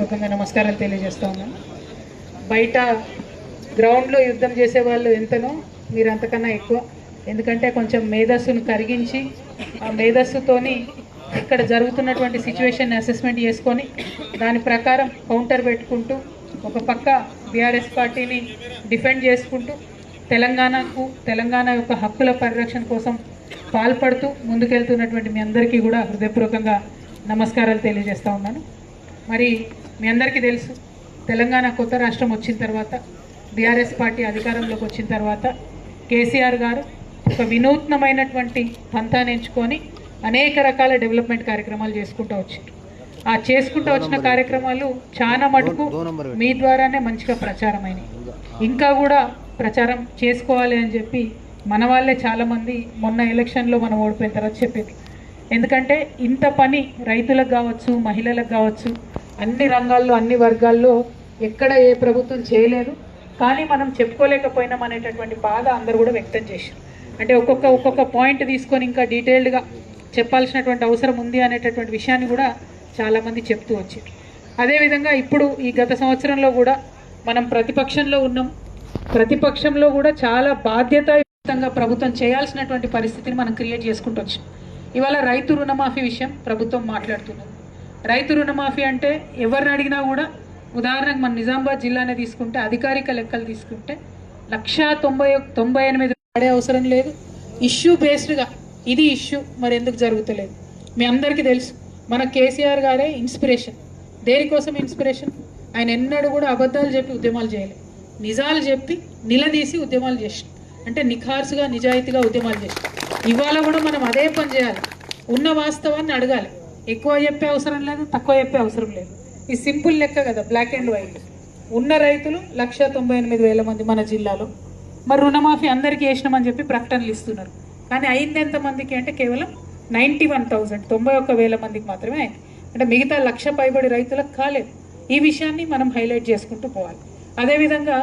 పూర్వకంగా నమస్కారాలు తెలియజేస్తా ఉన్నాను బయట గ్రౌండ్లో యుద్ధం చేసే వాళ్ళు ఎంతనో మీరు అంతకన్నా ఎక్కువ. ఎందుకంటే కొంచెం మేధస్సును కరిగించి ఆ మేధస్సుతోని ఇక్కడ జరుగుతున్నటువంటి సిచ్యువేషన్ అసెస్మెంట్ చేసుకొని దాని ప్రకారం కౌంటర్ పెట్టుకుంటూ ఒక పక్క బీఆర్ఎస్ పార్టీని డిఫెండ్ చేసుకుంటూ తెలంగాణకు తెలంగాణ యొక్క హక్కుల పరిరక్షణ కోసం పాల్పడుతూ ముందుకెళ్తున్నటువంటి మీ అందరికీ కూడా హృదయపూర్వకంగా నమస్కారాలు తెలియజేస్తూ ఉన్నాను. మరి మీ అందరికీ తెలుసు తెలంగాణ కొత్త రాష్ట్రం వచ్చిన తర్వాత బీఆర్ఎస్ పార్టీ అధికారంలోకి వచ్చిన తర్వాత కేసీఆర్ గారు ఒక వినూత్నమైనటువంటి పంతాన్ని ఎంచుకొని అనేక రకాల డెవలప్మెంట్ కార్యక్రమాలు చేసుకుంటూ వచ్చారు ఆ చేసుకుంటూ వచ్చిన కార్యక్రమాలు చాలా మటుకు మీ ద్వారానే మంచిగా ప్రచారమైనవి ఇంకా కూడా ప్రచారం చేసుకోవాలి అని చెప్పి మన వాళ్ళే చాలామంది మొన్న ఎలక్షన్లో మనం ఓడిపోయిన తర్వాత చెప్పారు ఎందుకంటే ఇంత పని రైతులకు కావచ్చు మహిళలకు కావచ్చు అన్ని రంగాల్లో అన్ని వర్గాల్లో ఎక్కడ ఏ ప్రభుత్వం చేయలేదు. కానీ మనం చెప్పుకోలేకపోయినాం అనేటటువంటి బాధ అందరూ కూడా వ్యక్తం చేశారు. అంటే ఒక్కొక్క ఒక్కొక్క పాయింట్ తీసుకొని ఇంకా డీటెయిల్డ్గా చెప్పాల్సినటువంటి అవసరం ఉంది అనేటటువంటి విషయాన్ని కూడా చాలామంది చెప్తూ వచ్చారు అదేవిధంగా ఇప్పుడు ఈ గత సంవత్సరంలో కూడా మనం ప్రతిపక్షంలో ఉన్నాం. ప్రతిపక్షంలో కూడా చాలా బాధ్యతాయుతంగా ప్రభుత్వం చేయాల్సినటువంటి పరిస్థితిని మనం క్రియేట్ చేసుకుంటూ వచ్చాం ఇవాళ రైతు రుణమాఫీ విషయం ప్రభుత్వం మాట్లాడుతున్నది. రైతు రుణమాఫీ అంటే ఎవరిని అడిగినా కూడా ఉదాహరణకు మన నిజామాబాద్ జిల్లానే తీసుకుంటే అధికారిక లెక్కలు తీసుకుంటే లక్షా తొంభై తొంభై ఎనిమిది పడే అవసరం లేదు. ఇష్యూ బేస్డ్గా ఇది ఇష్యూ మరి ఎందుకు జరుగుతలేదు? మీ అందరికీ తెలుసు మన కేసీఆర్ గారే ఇన్స్పిరేషన్. దేనికోసం ఇన్స్పిరేషన్? ఆయన ఎన్నడూ కూడా అబద్ధాలు చెప్పి ఉద్యమాలు చేయలేదు నిజాలు చెప్పి నిలదీసి ఉద్యమాలు చేసి అంటే నిఖార్సుగా నిజాయితీగా ఉద్యమాలు చేసి. ఇవాళ కూడా మనం అదే పని చేయాలి. ఉన్న వాస్తవాన్ని అడగాలి. ఎక్కువ చెప్పే అవసరం లేదు తక్కువ చెప్పే అవసరం లేదు. ఈ సింపుల్ లెక్క కదా బ్లాక్ అండ్ వైట్ ఉన్న రైతులు లక్ష తొంభై ఎనిమిది వేల మంది మన జిల్లాలో. మరి రుణమాఫీ అందరికీ వేసినామని చెప్పి ప్రకటనలు ఇస్తున్నారు. కానీ అయింది ఎంతమందికి అంటే కేవలం నైంటీ వన్ థౌజండ్ తొంభై ఒక్క వేల మందికి మాత్రమే అయింది. అంటే మిగతా లక్ష పైబడి రైతులకు కాలేదు. ఈ విషయాన్ని మనం హైలైట్ చేసుకుంటూ పోవాలి. అదేవిధంగా